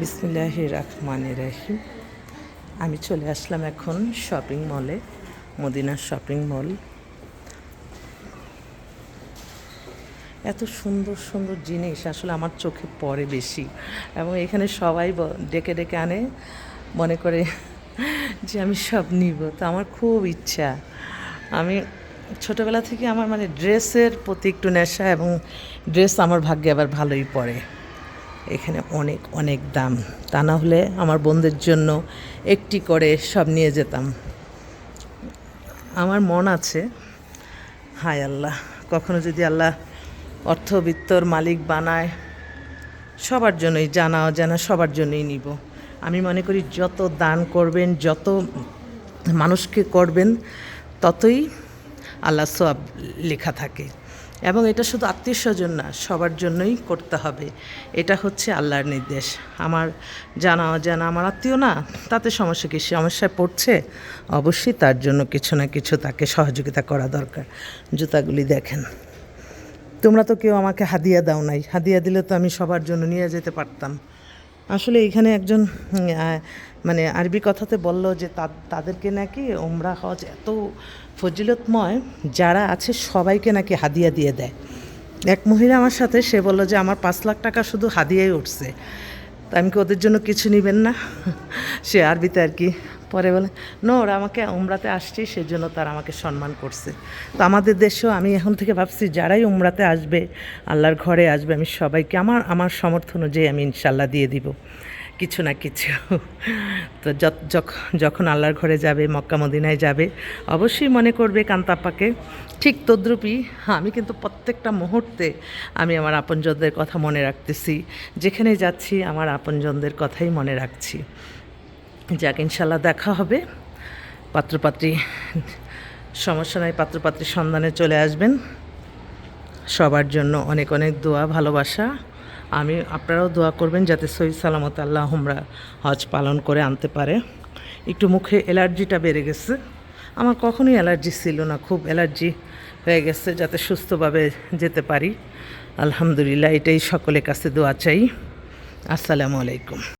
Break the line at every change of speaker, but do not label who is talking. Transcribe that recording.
বিসমিল্লাহ রহমান রাহিম। আমি চলে আসলাম এখন শপিং মলে মদিনা শপিং মল এত সুন্দর সুন্দর জিনিস আসলে আমার চোখে পড়ে বেশি। এবং এখানে সবাই ডেকে ডেকে আনে, মনে করে যে আমি সব নিব। তো আমার খুব ইচ্ছা। আমি ছোটোবেলা থেকে আমার মানে ড্রেসের প্রতি একটু নেশা এবং ড্রেস আমার ভাগ্যে আবার ভালোই পড়ে। এখানে অনেক অনেক দাম। তা না হলে আমার বোনদের জন্য একটি করে সব নিয়ে যেতাম। আমার মন আছে। হায় আল্লাহ, কখনো যদি আল্লাহ অর্থবিত্তর মালিক বানায়, সবার জন্যই জানা, অজানা সবার জন্যই নিব। আমি মনে করি যত দান করবেন, যত মানুষকে করবেন, ততই আল্লাহ সব লেখা থাকে। এবং এটা শুধু আত্মীয় স্বজন না, সবার জন্যই করতে হবে। এটা হচ্ছে আল্লাহর নির্দেশ। আমার জানা অজানা, আমার আত্মীয় না, তাতে সমস্যা কি? সমস্যায় পড়ছে? অবশ্যই তার জন্য কিছু না কিছু তাকে সহযোগিতা করা দরকার। জুতাগুলি দেখেন। তোমরা তো কেউ আমাকে হাদিয়া দাও নাই। হাদিয়া দিলে তো আমি সবার জন্য নিয়ে যেতে পারতাম। আসলে এখানে একজন মানে আরবি কথাতে বলল যে তাদেরকে নাকি ওমরা হজ এত ফজিলতময়, যারা আছে সবাইকে নাকি হাদিয়া দিয়ে দেয়। এক মহিলা আমার সাথে, সে বলল যে আমার পাঁচ লাখ টাকা শুধু হাদিয়াই উঠছে। তা আমি কি ওদের জন্য কিছু নেবেন না? সে আরবিতে আর কি পরে বলে, নো, ওরা আমাকে উমরাতে আসছে, সেজন্য তার আমাকে সম্মান করছে। তো আমাদের দেশেও আমি এখন থেকে ভাবছি, যারাই উমরাতে আসবে, আল্লাহর ঘরে আসবে, আমি সবাইকে, আমার আমার সমর্থন অনুযায়ী আমি ইনশাল্লাহ দিয়ে দিব। কিছু না কিছু। তো যখন আল্লাহর ঘরে যাবে, মক্কা মদিনায় যাবে, অবশ্যই মনে করবে কান্তাপ্পাকে। ঠিক তদ্রুপই আমি কিন্তু প্রত্যেকটা মুহূর্তে আমি আমার আপনজনদের কথা মনে রাখতেছি। যেখানে যাচ্ছি, আমার আপনজনদের কথাই মনে রাখছি। যাক ইনশাল্লাহ দেখা হবে। পাত্রপাত্রী, সমস্যা নাই, পাত্রপাত্রীর সন্ধানে চলে আসবেন। সবার জন্য অনেক অনেক দোয়া, ভালোবাসা। আমি আপনারাও দোয়া করবেন যাতে সহি সালামত আল্লাহ আমরা হজ পালন করে আনতে পারে। একটু মুখে অ্যালার্জিটা বেড়ে গেছে। আমার কখনোই অ্যালার্জি ছিল না, খুব অ্যালার্জি হয়ে গেছে যাতে সুস্থভাবে যেতে পারি। আলহামদুলিল্লাহ, এটাই সকলের কাছে দোয়া চাই। আসসালামু আলাইকুম।